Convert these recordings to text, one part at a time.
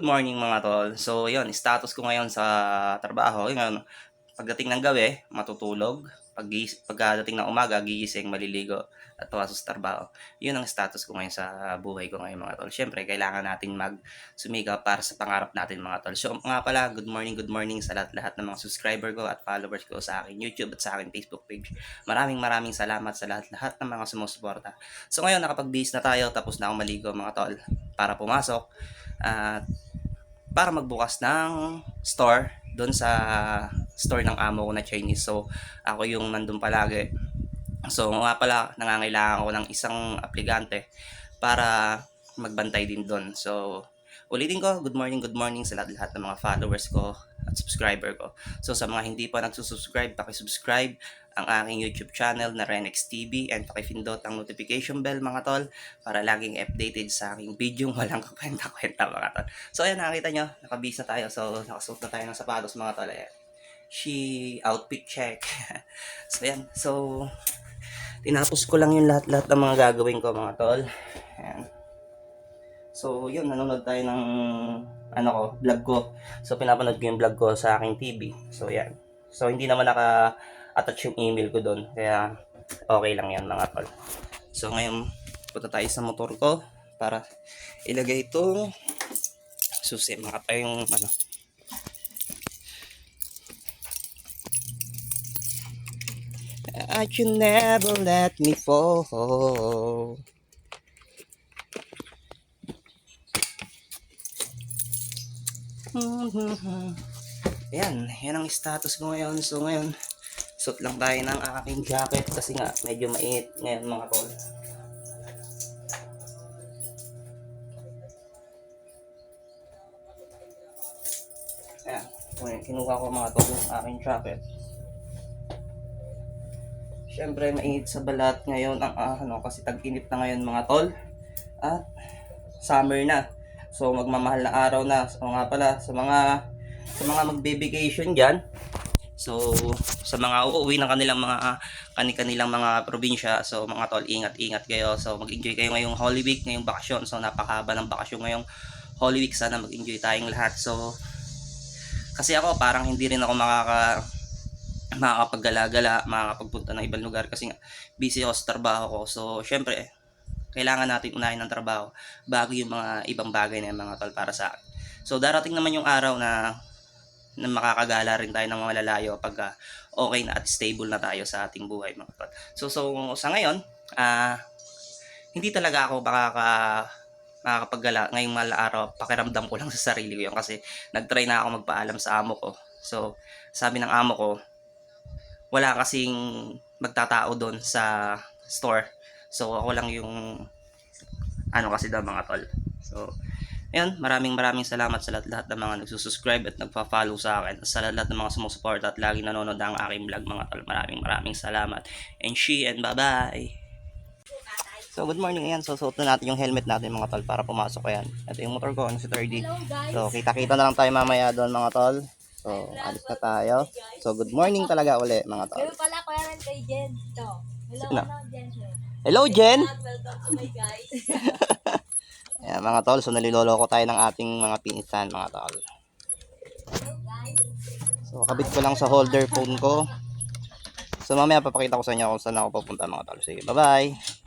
Good morning mga tol. So, yun, status ko ngayon sa trabaho. Yun, pagdating ng gabi, matutulog. Pag, pagdating ng umaga, gigising, maliligo, at tuwaso sa trabaho. Yun ang status ko ngayon sa buhay ko ngayon mga tol. Siyempre, kailangan natin mag-sumigaw para sa pangarap natin mga tol. So, nga pala, good morning, good morning sa lahat-lahat ng mga subscriber ko at followers ko sa akin YouTube at sa akin Facebook page. Maraming maraming salamat sa lahat-lahat ng mga sumusuporta. So, ngayon, nakapag-base na tayo, tapos na akong maligo mga tol para pumasok at para magbukas ng store doon sa store ng amo ko na Chinese. So, ako yung nandun palagi. So, nga pala, nangangailangan ko ng isang aplikante para magbantay din doon. So, ulitin ko, good morning, good morning sa lahat-lahat ng mga followers ko at subscriber ko. So, sa mga hindi pa nagsusubscribe, pakisubscribe ang aking YouTube channel na Renex TV and pakipindot ang notification bell mga tol para laging updated sa aking video walang kakwenta-kwenta mga tol. So ayan nakita nyo, nakabis na tayo. So nakasuot na tayo ng sapatos mga tol. Ayan. She outfit check. so ayan. So tinapos ko lang yung lahat-lahat ng mga gagawin ko mga tol. Ayan. So yun, nanonood tayo ng ano ko, vlog ko. So pinapanood ko yung vlog ko sa aking TV. So yan. So hindi naman naka attach yung email ko doon. Kaya okay lang yan mga tol. So ngayon punta tayo sa motor ko para ilagay itong susi mga tayong ano At you never let me fall Ayan, yan ang status ko ngayon. So ngayon, suot lang tayo ng aking jacket kasi nga medyo mainit ngayon mga tol. Ayan, kinuha ko mga tol yung aking jacket. Siyempre, mainit sa balat ngayon ang ah, ano, kasi tag-init na ngayon mga tol. At summer na. So magmamahal na araw na. So nga pala sa mga sa mga magbe-vacation diyan. So sa mga uuwi ng kanilang mga kani-kanilang mga probinsya. So mga tol, ingat-ingat kayo. So mag-enjoy kayo ngayong Holy Week, ngayong bakasyon. So napakahaba ng bakasyon ngayong Holy Week. Sana mag-enjoy tayong lahat. So kasi ako parang hindi rin ako makaka makakapaggala-gala, makakapagpunta ng ibang lugar kasi nga busy ako sa trabaho ko. So, syempre, kailangan natin unahin ng trabaho bago yung mga ibang bagay na yung mga tol para sa akin. So darating naman yung araw na na makakagala rin tayo ng malalayo pagka okay na at stable na tayo sa ating buhay mga tol. So so sa ngayon, ah hindi talaga ako makaka makakapaggala ngayong mal araw. Pakiramdam ko lang sa sarili ko yun kasi nagtry na ako magpaalam sa amo ko. So sabi ng amo ko, wala kasing magtatao doon sa store So, ako lang yung ano kasi daw mga tol. So, ayun, maraming maraming salamat sa lahat-lahat ng mga nagsusubscribe at nagpa-follow sa akin. Sa lahat-lahat ng mga sumusuporta at lagi nanonood ang aking vlog mga tol. Maraming maraming salamat. And she and bye-bye. So, good morning. Ayan, so suot na natin yung helmet natin mga tol para pumasok. Ayan. Ito yung motor ko, ano si 30. So, kita-kita na lang tayo mamaya doon mga tol. So, alis na tayo. So, good morning talaga uli mga tol. Pero pala ko yan kay Jen. Hello, hello, Jen. Hello, Jen! Welcome to my guys. Ayan, mga tol, so naliloloko tayo ng ating mga pinsan, mga tol. So, kabit ko lang sa holder phone ko. So, mamaya papakita ko sa inyo kung saan ako pupunta, mga tol. Sige, bye-bye!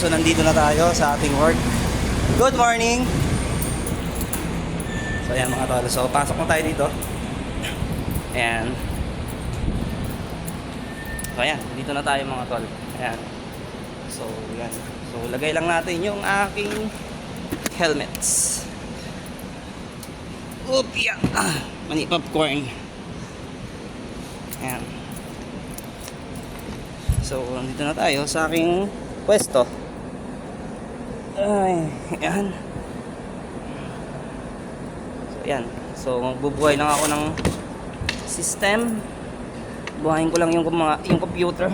So nandito na tayo sa ating work. Good morning! So ayan mga tol, so pasok na tayo dito. Ayan. So ayan, dito na tayo mga tol. Ayan. So ayan. So lagay lang natin yung aking helmets. Oop, yan. Ah, mani popcorn. Ayan. So, nandito na tayo sa aking pwesto. Ay, yan. So, yan. So, magbubuhay lang ako ng system. Buhayin ko lang yung, mga, yung computer.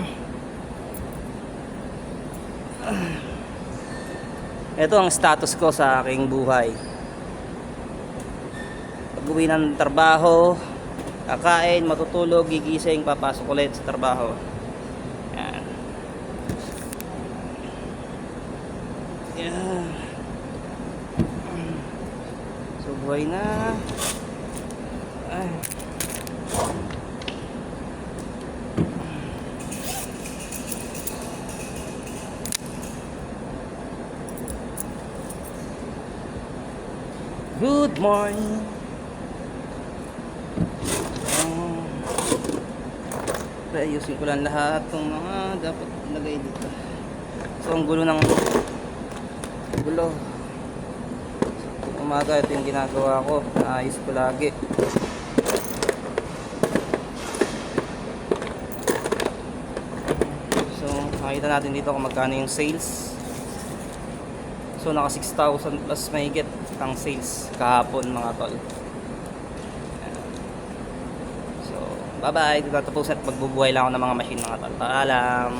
Ito ang status ko sa aking buhay. Pag uwi ng trabaho, kakain, matutulog, gigising, papasok ulit sa trabaho. Yan. So, buhay na. Ay. Good morning. Um, ayusin ko lang lahat ng mga dapat ilagay dito. So, ang gulo ng gulo. Umaga ito yung ginagawa ko. Naayos ko lagi. So makita natin dito kung magkano yung sales. So naka 6,000 plus mahigit ang sales kahapon mga tol. So bye bye dito natapos at magbubuhay lang ako ng mga machine mga tol. Paalam.